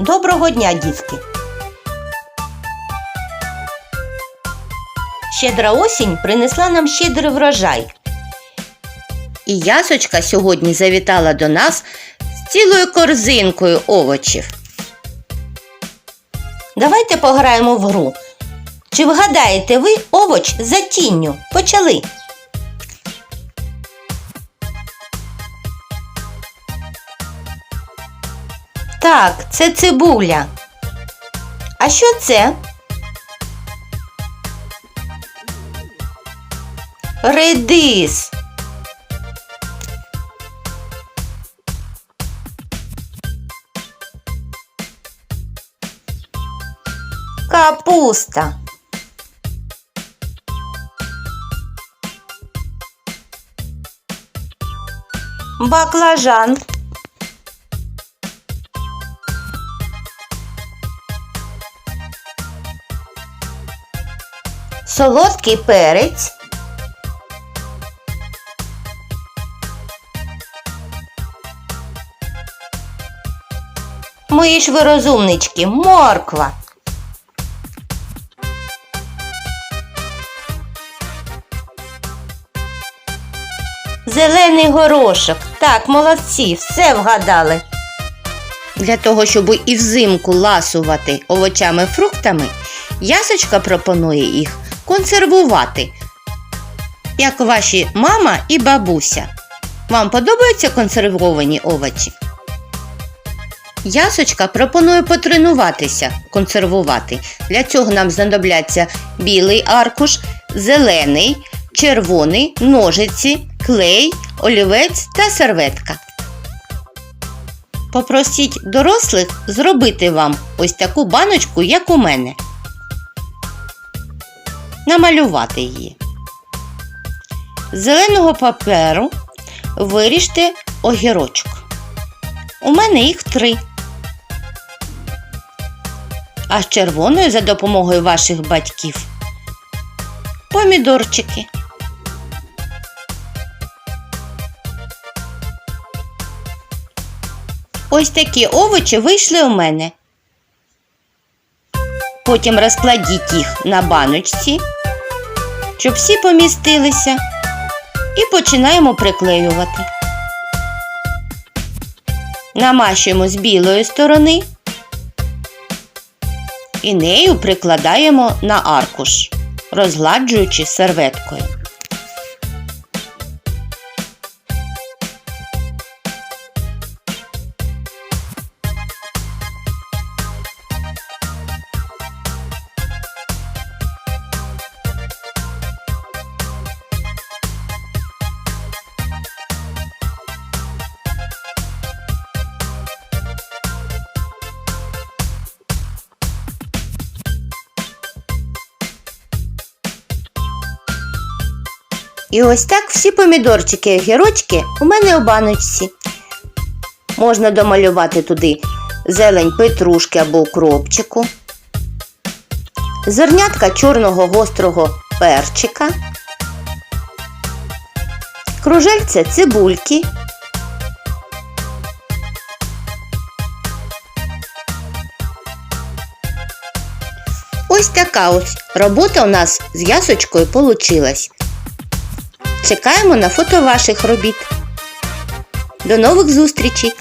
Доброго дня, дітки! Щедра осінь принесла нам щедрий врожай. І ясочка сьогодні завітала до нас з цілою корзинкою овочів. Давайте пограємо в гру. Чи вгадаєте ви овоч за тінню? Почали. Так, це цибуля. А що це? Редис. Капуста. Баклажан. Солодкий перець. Мої ж ви розумнички, морква. Зелений горошок. Так, молодці, все вгадали. Для того, щоб і взимку ласувати овочами фруктами, ясочка пропонує їх консервувати, як ваші мама і бабуся. Вам подобаються консервовані овочі? Ясочка пропонує потренуватися консервувати. Для цього нам знадобляться білий аркуш, зелений, червоний, ножиці, клей, олівець та серветка. Попросіть дорослих зробити вам ось таку баночку, як у мене. Намалювати її. З зеленого паперу виріжте огірочок. У мене їх три. А з червоною за допомогою ваших батьків помідорчики. Ось такі овочі вийшли у мене. Потім розкладіть їх на баночці, щоб всі помістилися, і починаємо приклеювати. Намащуємо з білої сторони і нею прикладаємо на аркуш, розгладжуючи серветкою. І ось так всі помідорчики і огірочки у мене у баночці. Можна домалювати туди зелень петрушки або укропчику, зернятка чорного гострого перчика, кружельця цибульки. Ось така ось робота у нас з ясочкою получилась. Чекаємо на фото ваших робіт. До нових зустрічей!